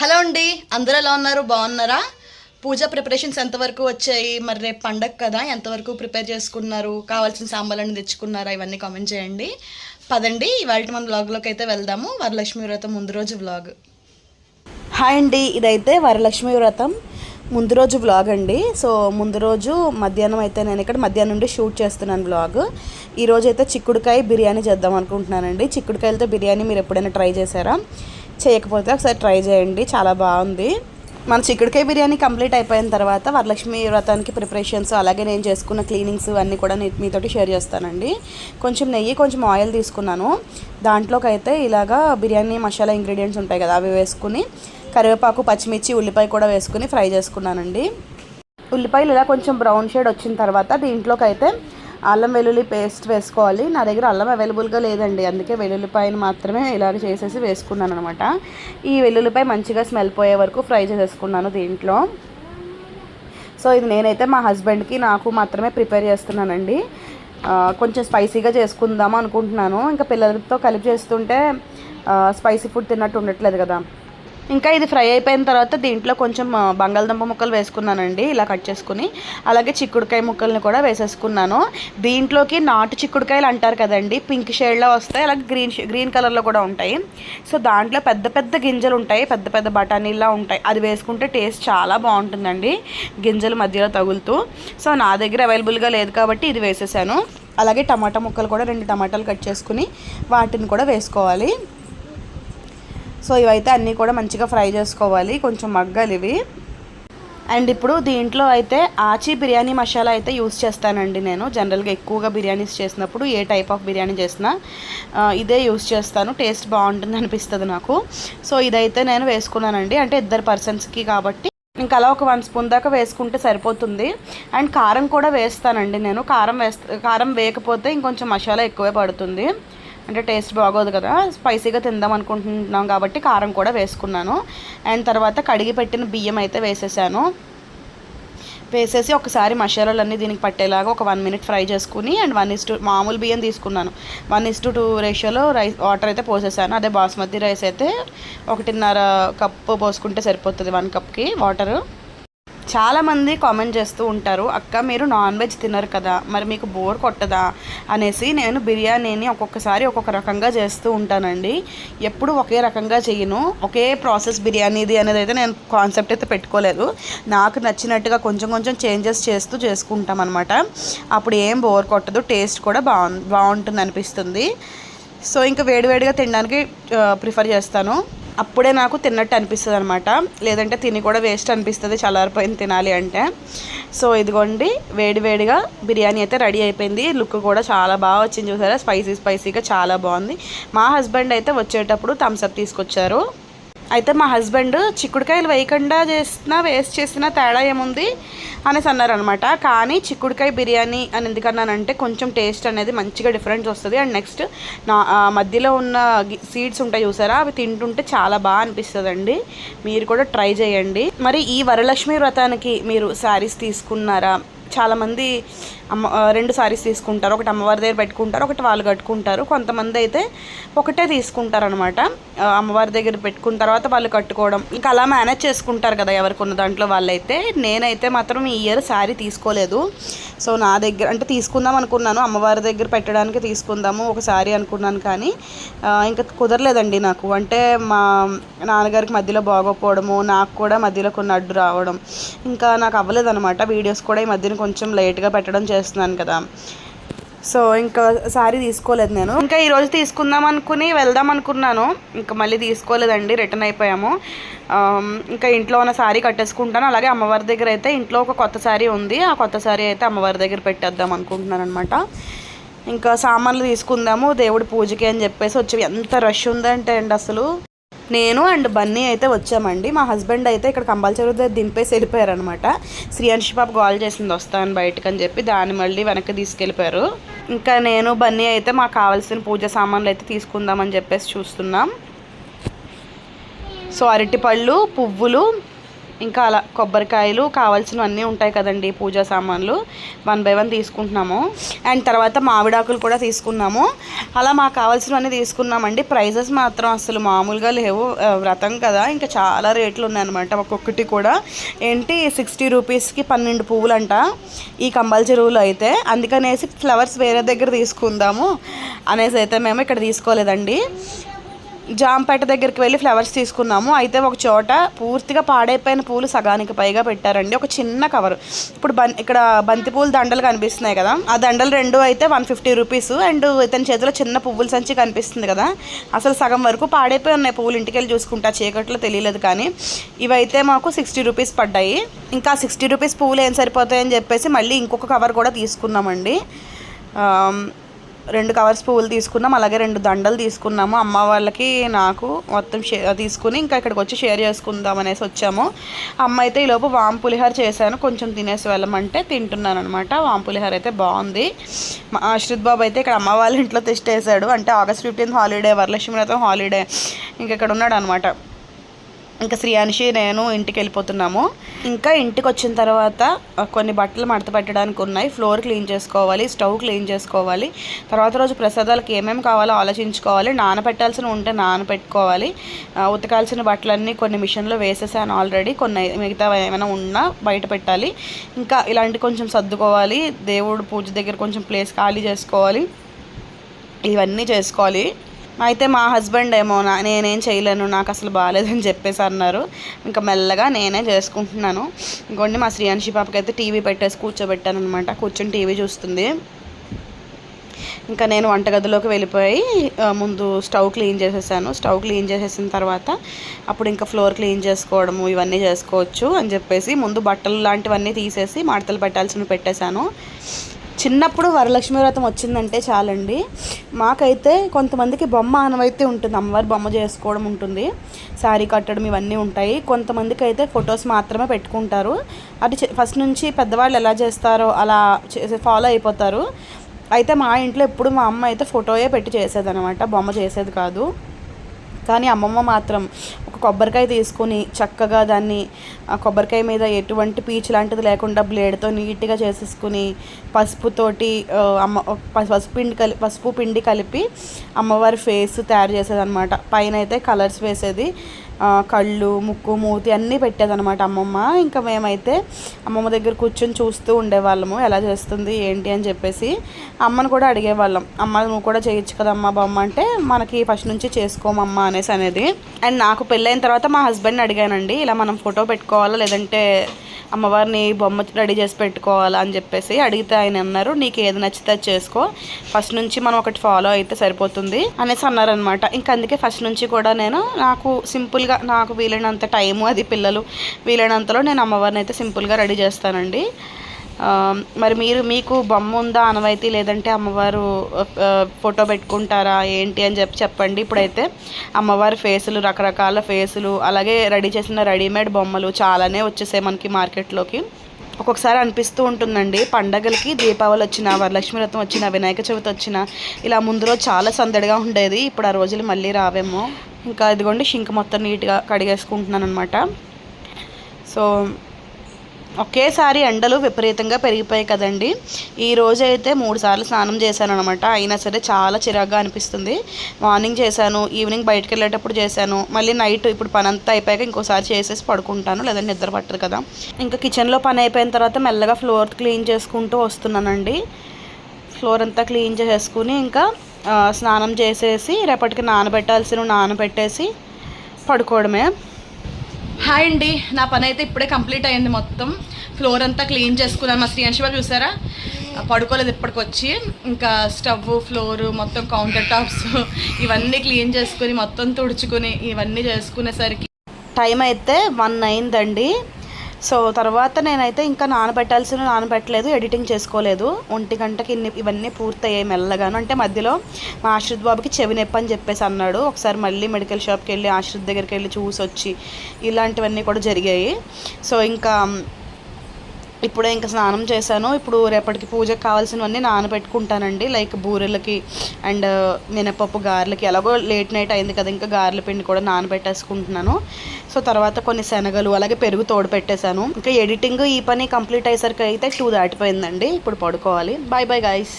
Hello అండి అందరూ ఎలా ఉన్నారు? బాగున్నారా? పూజ ప్రిపరేషన్స్ ఎంతవరకు వచ్చాయి? మరి రేపు పండగ కదా ఎంతవరకు ప్రిపేర్ చేసుకున్నారు? కావాల్సిన సాంబార్లను తెచ్చుకున్నారా? ఇవన్నీ కామెంట్ చేయండి. పదండి ఇవాళ మన బ్లాగ్లోకి అయితే వెళ్దాము. వరలక్ష్మి వ్రతం ముందు రోజు వ్లాగ్. హాయ్ అండి ఇదైతే వరలక్ష్మి వ్రతం ముందు రోజు వ్లాగ్ అండి. సో ముందు రోజు మధ్యాహ్నం అయితే నేను ఇక్కడ మధ్యాహ్నం నుండి షూట్ చేస్తున్నాను వ్లాగ్. ఈరోజు అయితే చిక్కుడుకాయ బిర్యానీ చేద్దాం అనుకుంటున్నానండి. చిక్కుడుకాయలతో బిర్యానీ మీరు ఎప్పుడైనా ట్రై చేశారా? చేయకపోతే ఒకసారి ట్రై చేయండి. చాలా బాగుంది. మన చిక్కుడుకాయ బిర్యానీ కంప్లీట్ అయిపోయిన తర్వాత వరలక్ష్మి వ్రతానికి ప్రిపరేషన్స్ అలాగే నేను చేసుకున్న క్లీనింగ్స్ అన్నీ కూడా నీ- మీతోటి షేర్ చేస్తానండి. కొంచెం నెయ్యి కొంచెం ఆయిల్ తీసుకున్నాను. దాంట్లోకైతే ఇలాగా బిర్యానీ మసాలా ఇంగ్రీడియంట్స్ ఉంటాయి కదా అవి వేసుకుని కరివేపాకు పచ్చిమిర్చి ఉల్లిపాయ కూడా వేసుకుని ఫ్రై చేసుకున్నానండి. ఉల్లిపాయలు ఇలా కొంచెం బ్రౌన్ షేడ్ వచ్చిన తర్వాత దీంట్లోకి అయితే అల్లం వెల్లుల్లి పేస్ట్ వేసుకోవాలి. నా దగ్గర అల్లం అవైలబుల్గా లేదండి. అందుకే వెల్లుల్లిపాయను మాత్రమే ఇలాగ చేసేసి వేసుకున్నాను అనమాట. ఈ వెల్లుల్లిపాయ మంచిగా స్మెల్ పోయే వరకు ఫ్రై చేసేసుకున్నాను దీంట్లో. సో ఇది నేనైతే మా హస్బెండ్కి నాకు మాత్రమే ప్రిపేర్ చేస్తున్నానండి. కొంచెం స్పైసీగా చేసుకుందాం అనుకుంటున్నాను. ఇంకా పిల్లలతో కలిపి చేస్తుంటే స్పైసీ ఫుడ్ తిన్నట్టు ఉండట్లేదు కదా. ఇంకా ఇది ఫ్రై అయిపోయిన తర్వాత దీంట్లో కొంచెం బంగాళదుంప ముక్కలు వేసుకున్నానండి ఇలా కట్ చేసుకుని. అలాగే చిక్కుడుకాయ ముక్కల్ని కూడా వేసేసుకున్నాను. దీంట్లోకి నాటు చిక్కుడుకాయలు అంటారు కదండి పింక్ షేడ్లో వస్తాయి అలాగే గ్రీన్ గ్రీన్ కలర్లో కూడా ఉంటాయి. సో దాంట్లో పెద్ద పెద్ద గింజలు ఉంటాయి పెద్ద పెద్ద బఠానీలా ఉంటాయి. అది వేసుకుంటే టేస్ట్ చాలా బాగుంటుందండి గింజలు మధ్యలో తగులుతూ. సో నా దగ్గర అవైలబుల్గా లేదు కాబట్టి ఇది వేసేసాను. అలాగే టమాటా ముక్కలు కూడా రెండు టమాటాలు కట్ చేసుకుని వాటిని కూడా వేసుకోవాలి. సో ఇవైతే అన్నీ కూడా మంచిగా ఫ్రై చేసుకోవాలి. కొంచెం మగ్గాలి ఇవి. అండ్ ఇప్పుడు దీంట్లో అయితే ఆచి బిర్యానీ మసాలా అయితే యూస్ చేస్తానండి నేను. జనరల్గా ఎక్కువగా బిర్యానీస్ చేసినప్పుడు ఏ టైప్ ఆఫ్ బిర్యానీ చేసినా ఇదే యూస్ చేస్తాను. టేస్ట్ బాగుంటుంది అనిపిస్తుంది నాకు. సో ఇదైతే నేను వేసుకున్నానండి. అంటే ఇద్దరు పర్సన్స్కి కాబట్టి. ఇంకా అలా ఒక వన్ స్పూన్ దాకా వేసుకుంటే సరిపోతుంది. అండ్ కారం కూడా వేస్తానండి నేను. కారం వేస్తా కారం వేయకపోతే ఇంకొంచెం మసాలా ఎక్కువే పడుతుంది. అంటే టేస్ట్ బాగోదు కదా. స్పైసీగా తిందాం అనుకుంటున్నాం కాబట్టి కారం కూడా వేసుకున్నాను. అండ్ తర్వాత కడిగి పెట్టిన బియ్యం అయితే వేసేసాను. వేసేసి ఒకసారి మసాలాలన్నీ దీనికి పట్టేలాగా ఒక వన్ మినిట్ ఫ్రై చేసుకుని అండ్ వన్ ఇస్ టూ మామూలు బియ్యం తీసుకున్నాను. వన్ ఇస్ టు టూ రేషియోలో రైస్ వాటర్ అయితే పోసేసాను. అదే బాస్మతి రైస్ అయితే ఒకటిన్నర కప్పు పోసుకుంటే సరిపోతుంది వన్ కప్కి వాటరు. చాలామంది కామెంట్ చేస్తూ ఉంటారు అక్క మీరు నాన్ వెజ్ తినరు కదా మరి మీకు బోర్ కొట్టదా? అనేసి నేను బిర్యానీని ఒక్కొక్కసారి ఒక్కొక్క రకంగా చేస్తూ ఉంటానండి. ఎప్పుడు ఒకే రకంగా చేయను. ఒకే ప్రాసెస్ బిర్యానీది అనేది అయితే నేను కాన్సెప్ట్ అయితే పెట్టుకోలేదు. నాకు నచ్చినట్టుగా కొంచెం కొంచెం చేంజెస్ చేస్తూ చేసుకుంటాం అనమాట అప్పుడు ఏం బోర్ కొట్టదు టేస్ట్ కూడా బాగు బాగుంటుంది అనిపిస్తుంది. సో ఇంకా వేడివేడిగా తినడానికి ప్రిఫర్ చేస్తాను. అప్పుడే నాకు తిన్నట్టు అనిపిస్తుంది అనమాట లేదంటే తిని కూడా వేస్ట్ అనిపిస్తుంది చల్లారిపోయింది తినాలి అంటే. సో ఇదిగోండి వేడివేడిగా బిర్యానీ అయితే రెడీ అయిపోయింది. లుక్ కూడా చాలా బాగా వచ్చింది చూసారా? స్పైసీ స్పైసీగా చాలా బాగుంది. మా హస్బెండ్ అయితే వచ్చేటప్పుడు థమ్స్అప్ తీసుకొచ్చారు. అయితే మా హస్బెండ్ చిక్కుడుకాయలు వేయకుండా చేసినా వేస్ట్ చేసినా తేడా ఏముంది అనేసి అన్నారనమాట. కానీ చిక్కుడుకాయ బిర్యానీ అని ఎందుకన్నానంటే కొంచెం టేస్ట్ అనేది మంచిగా డిఫరెన్స్ వస్తుంది. అండ్ నెక్స్ట్ నా మధ్యలో ఉన్న సీడ్స్ ఉంటాయి చూసారా? అవి తింటుంటే చాలా బాగా అనిపిస్తుందండి. మీరు కూడా ట్రై చేయండి. మరి ఈ వరలక్ష్మి వ్రతానికి మీరు శారీస్ తీసుకున్నారా? చాలామంది అమ్మ రెండు సారీస్ తీసుకుంటారు ఒకటి అమ్మవారి దగ్గర పెట్టుకుంటారు ఒకటి వాళ్ళు కట్టుకుంటారు. కొంతమంది అయితే ఒకటే తీసుకుంటారు అనమాట అమ్మవారి దగ్గర పెట్టుకున్న తర్వాత వాళ్ళు కట్టుకోవడం. ఇంకా అలా మేనేజ్ చేసుకుంటారు కదా ఎవరికి దాంట్లో వాళ్ళైతే. నేనైతే మాత్రం ఈ ఇయర్ శారీ తీసుకోలేదు. సో నా దగ్గర అంటే తీసుకుందాం అనుకున్నాను. అమ్మవారి దగ్గర పెట్టడానికి తీసుకుందాము ఒక శారీ అనుకున్నాను కానీ ఇంకా కుదరలేదండి నాకు. అంటే మా నాన్నగారికి మధ్యలో బాగోకపోవడము నాకు కూడా మధ్యలో కొన్ని అడ్డు రావడం ఇంకా నాకు అవ్వలేదన్నమాట. వీడియోస్ కూడా ఈ మధ్యన కొంచెం లేట్గా పెట్టడం చేస్తున్నాను కదా. సో ఇంకా శారీ తీసుకోలేదు నేను. ఇంకా ఈరోజు తీసుకుందాం అనుకుని వెళ్దాం అనుకున్నాను. ఇంకా మళ్ళీ తీసుకోలేదండి రిటర్న్ అయిపోయాము. ఇంకా ఇంట్లో ఉన్న శారీ కట్టేసుకుంటాను. అలాగే అమ్మవారి దగ్గర అయితే ఇంట్లో ఒక కొత్త శారీ ఉంది. ఆ కొత్త శారీ అయితే అమ్మవారి దగ్గర పెట్టేద్దాం అనుకుంటున్నాను అనమాట ఇంకా సామాన్లు తీసుకుందాము దేవుడి పూజకి అని చెప్పేసి వచ్చి ఎంత రష్ ఉందంటే అండి అసలు. నేను అండ్ బన్నీ అయితే వచ్చామండి. మా హస్బెండ్ అయితే ఇక్కడ కంపల్సరీ దగ్గర దింపేసి వెళ్ళిపోయారనమాట. శ్రీయాంషి పాప కాల్ చేసింది వస్తాను బయటకు అని చెప్పి దాన్ని మళ్ళీ వెనక్కి తీసుకెళ్ళిపోయారు. ఇంకా నేను బన్నీ అయితే మాకు కావాల్సిన పూజ సామాన్లు అయితే తీసుకుందామని చెప్పేసి చూస్తున్నాం. సో అరటిపళ్ళు పువ్వులు ఇంకా అలా కొబ్బరికాయలు కావాల్సినవన్నీ ఉంటాయి కదండి పూజా సామాన్లు. వన్ బై వన్ తీసుకుంటున్నాము. అండ్ తర్వాత మామిడాకులు కూడా తీసుకున్నాము. అలా మాకు కావాల్సినవన్నీ తీసుకున్నామండి. ప్రైజెస్ మాత్రం అసలు మామూలుగా లేవు. వ్రతం కదా. ఇంకా చాలా రేట్లు ఉన్నాయన్నమాట ఒక్కొక్కటి కూడా. ఏంటి? సిక్స్టీ రూపీస్కి పన్నెండు పువ్వులంట. ఈ కంబల్ చెరువులో అయితే. అందుకనేసి ఫ్లవర్స్ వేరే దగ్గర తీసుకుందాము. అనేసి అయితే మేము ఇక్కడ తీసుకోలేదండి. జాంపేట దగ్గరికి వెళ్ళి ఫ్లవర్స్ తీసుకున్నాము. అయితే ఒక చోట పూర్తిగా పాడైపోయిన పూలు సగానికి పైగా పెట్టారండి. ఒక చిన్న కవర్. ఇప్పుడు బన్ ఇక్కడ బంతిపూల దండలు కనిపిస్తున్నాయి కదా. ఆ దండలు రెండు అయితే వన్ ఫిఫ్టీ రూపీస్. అండ్ ఇతని చేతిలో చిన్న పువ్వుల సంచి కనిపిస్తుంది కదా. అసలు సగం వరకు పాడైపోయి ఉన్నాయి పువ్వులు ఇంటికి వెళ్ళి చూసుకుంటా చీకట్లో తెలియలేదు కానీ. ఇవైతే మాకు సిక్స్టీ రూపీస్ పడ్డాయి. ఇంకా సిక్స్టీ రూపీస్ పువ్వులు ఏం సరిపోతాయని చెప్పేసి మళ్ళీ ఇంకొక కవర్ కూడా తీసుకున్నామండి. రెండు కవర్స్ పువ్వులు తీసుకున్నాం అలాగే రెండు దండలు తీసుకున్నాము. అమ్మ వాళ్ళకి నాకు మొత్తం షే తీసుకుని ఇంకా ఇక్కడికి వచ్చి షేర్ చేసుకుందాం అనేసి వచ్చాము. అమ్మ అయితే ఈలోపు వామ్ పులిహార చేశాను కొంచెం తినేసి వెళ్ళమంటే తింటున్నాను అనమాట వామ్ పులిహార అయితే బాగుంది. మా బాబు అయితే ఇక్కడ అమ్మ వాళ్ళ ఇంట్లో టెస్ట్ వేసాడు అంటే ఆగస్ట్ ఫిఫ్టీన్త్ హాలిడే వరలక్ష్మి వ్రతం హాలిడే ఇంకా ఇక్కడ ఉన్నాడు అనమాట ఇంకా శ్రీయాన్షి నేను ఇంటికి వెళ్ళిపోతున్నాము. ఇంకా ఇంటికి వచ్చిన తర్వాత కొన్ని బట్టలు మడత పెట్టడానికి ఉన్నాయి. ఫ్లోర్ క్లీన్ చేసుకోవాలి స్టవ్ క్లీన్ చేసుకోవాలి. తర్వాత రోజు ప్రసాదాలకు ఏమేమి కావాలో ఆలోచించుకోవాలి. నానబెట్టాల్సిన ఉంటే నానబెట్టుకోవాలి ఉతకాల్సిన బట్టలన్నీ కొన్ని మిషన్లో వేసేసాను ఆల్రెడీ. కొన్ని మిగతా ఏమైనా ఉన్నా బయట పెట్టాలి. ఇంకా ఇలాంటి కొంచెం సర్దుకోవాలి. దేవుడు పూజ దగ్గర కొంచెం ప్లేస్ ఖాళీ చేసుకోవాలి. ఇవన్నీ చేసుకోవాలి. అయితే మా హస్బెండ్ ఏమో నా నేనేం చేయలేను నాకు అసలు బాగాలేదని చెప్పేసి అన్నారు. ఇంకా మెల్లగా నేనే చేసుకుంటున్నాను. ఇంకోండి మా శ్రీయాన్షి పాపకి అయితే టీవీ పెట్టేసి కూర్చోబెట్టాను అనమాట కూర్చొని టీవీ చూస్తుంది. ఇంకా నేను వంటగదిలోకి వెళ్ళిపోయి ముందు స్టవ్ క్లీన్ చేసేసాను. స్టవ్ క్లీన్ చేసేసిన తర్వాత అప్పుడు ఇంకా ఫ్లోర్ క్లీన్ చేసుకోవడము ఇవన్నీ చేసుకోవచ్చు అని చెప్పేసి ముందు బట్టలు లాంటివన్నీ తీసేసి మడతలు పెట్టాల్సినవి పెట్టేశాను. చిన్నప్పుడు వరలక్ష్మి వ్రతం వచ్చిందంటే చాలండి. మాకైతే కొంతమందికి బొమ్మ ఆనవైతే ఉంటుంది. అమ్మవారి బొమ్మ చేసుకోవడం ఉంటుంది. శారీ కట్టడం ఇవన్నీ ఉంటాయి. కొంతమందికి అయితే ఫొటోస్ మాత్రమే పెట్టుకుంటారు. అది ఫస్ట్ నుంచి పెద్దవాళ్ళు ఎలా చేస్తారో అలా చేసే ఫాలో అయిపోతారు. అయితే మా ఇంట్లో ఎప్పుడు మా అమ్మ అయితే ఫోటోయే పెట్టి చేసేదనమాట బొమ్మ చేసేది కాదు. కానీ అమ్మమ్మ మాత్రం ఒక కొబ్బరికాయ తీసుకొని చక్కగా దాన్ని ఆ కొబ్బరికాయ మీద ఎటువంటి పీచు లాంటిది లేకుండా బ్లేడ్తో నీట్గా చేసేసుకుని పసుపుతోటి అమ్మ పసుపు పిండి కలిపి పసుపు పిండి కలిపి అమ్మవారి ఫేస్ తయారు చేసేదనమాట పైన అయితే కలర్స్ వేసేది కళ్ళు ముక్కు మూతి అన్నీ పెట్టేదనమాట అమ్మమ్మ. ఇంకా మేమైతే అమ్మమ్మ దగ్గర కూర్చొని చూస్తూ ఉండేవాళ్ళము ఎలా చేస్తుంది ఏంటి అని చెప్పేసి అమ్మను కూడా అడిగేవాళ్ళం. అమ్మ నువ్వు కూడా చేయొచ్చు కదమ్మా బొమ్మ అంటే మనకి ఫస్ట్ నుంచి చేసుకోమమ్మా అనేసి అనేది. అండ్ నాకు పెళ్ళైన తర్వాత మా హస్బెండ్ని అడిగానండి ఇలా మనం ఫోటో పెట్టుకోవాలా? లేదంటే అమ్మవారిని బొమ్మ రెడీ చేసి పెట్టుకోవాలా? అని చెప్పేసి అడిగితే ఆయన అన్నారు నీకు ఏది నచ్చితే అది చేసుకో. ఫస్ట్ నుంచి మనం ఒకటి ఫాలో అయితే సరిపోతుంది. అనేసి అన్నారనమాట ఇంకా అందుకే ఫస్ట్ నుంచి కూడా నేను నాకు సింపుల్గా నాకు వీలైనంత టైము అది పిల్లలు వీలైనంతలో నేను అమ్మవారిని అయితే సింపుల్గా రెడీ చేస్తానండి. మరి మీరు మీకు బొమ్మ ఉందా అనవైతే లేదంటే అమ్మవారు ఫోటో పెట్టుకుంటారా ఏంటి అని చెప్పి చెప్పండి. ఇప్పుడైతే అమ్మవారి ఫేసులు రకరకాల ఫేసులు అలాగే రెడీ చేసిన రెడీమేడ్ బొమ్మలు చాలానే వచ్చేసాయి మనకి మార్కెట్లోకి. ఒక్కొక్కసారి అనిపిస్తూ ఉంటుందండి పండగలకి దీపావళి వచ్చిన వరలక్ష్మి వ్రతం వచ్చిన వినాయక చవితి వచ్చిన ఇలా ముందు రోజు చాలా సందడిగా ఉండేది ఇప్పుడు ఆ రోజులు మళ్ళీ రావేమో. ఇంకా ఇదిగోండి షింక్ మొత్తం నీట్గా కడిగేసుకుంటున్నాను అనమాట సో ఒకేసారి ఎండలు విపరీతంగా పెరిగిపోయాయి కదండి. ఈ రోజు అయితే మూడు సార్లు స్నానం చేశాను అనమాట అయినా సరే చాలా చిరాగ్గా అనిపిస్తుంది. మార్నింగ్ చేశాను ఈవినింగ్ బయటకు వెళ్ళేటప్పుడు చేశాను. మళ్ళీ నైట్ ఇప్పుడు పని అంతా అయిపోయాక ఇంకోసారి చేసేసి పడుకుంటాను. లేదంటే నిద్ర పట్టదు కదా. ఇంకా కిచెన్లో పని అయిపోయిన తర్వాత మెల్లగా ఫ్లోర్ క్లీన్ చేసుకుంటూ వస్తున్నానండి. ఫ్లోర్ అంతా క్లీన్ చేసేసుకుని ఇంకా స్నానం చేసేసి రేపటికి నానబెట్టాల్సిన నానబెట్టేసి పడుకోవడమే. హాయ్ అండి. నా పని అయితే ఇప్పుడే కంప్లీట్ అయింది మొత్తం. ఫ్లోర్ అంతా క్లీన్ చేసుకున్నాను. మా శ్రీయాంశి బాబు చూసారా? పడుకోలేదు ఇప్పటికొచ్చి. ఇంకా స్టవ్ ఫ్లోర్ మొత్తం కౌంటర్ టాప్స్ ఇవన్నీ క్లీన్ చేసుకుని మొత్తం తుడుచుకుని ఇవన్నీ చేసుకునేసరికి టైం అయితే వన్ అయిందండి. సో తర్వాత నేనైతే ఇంకా నానబెట్టాల్సిన నానబెట్టలేదు ఎడిటింగ్ చేసుకోలేదు. ఒంటి గంటకి ఇన్ని ఇవన్నీ పూర్తయ్యాయి మెల్లగాను. అంటే మధ్యలో మా ఆశ్రిత్ బాబుకి చెవి నొప్పి అని చెప్పేసి అన్నాడు. ఒకసారి మళ్ళీ మెడికల్ షాప్కి వెళ్ళి ఆశ్రిత్ దగ్గరికి వెళ్ళి చూసి వచ్చి ఇలాంటివన్నీ కూడా జరిగాయి. సో ఇంకా ఇప్పుడే ఇంకా స్నానం చేశాను. ఇప్పుడు రేపటికి పూజకు కావాల్సినవన్నీ నానబెట్టుకుంటానండి. లైక్ బూరెలకి అండ్ మినపప్పు గారెలకి. ఎలాగో లేట్ నైట్ అయింది కదా ఇంకా గారెల పిండి కూడా నానబెట్టేసుకుంటున్నాను. సో తర్వాత కొన్ని శనగలు అలాగే పెరుగు తోడు పెట్టేశాను. ఇంకా ఎడిటింగ్ ఈ పని కంప్లీట్ అయ్యేసరికి అయితే టూ దాటిపోయిందండి. ఇప్పుడు పడుకోవాలి. Bye bye guys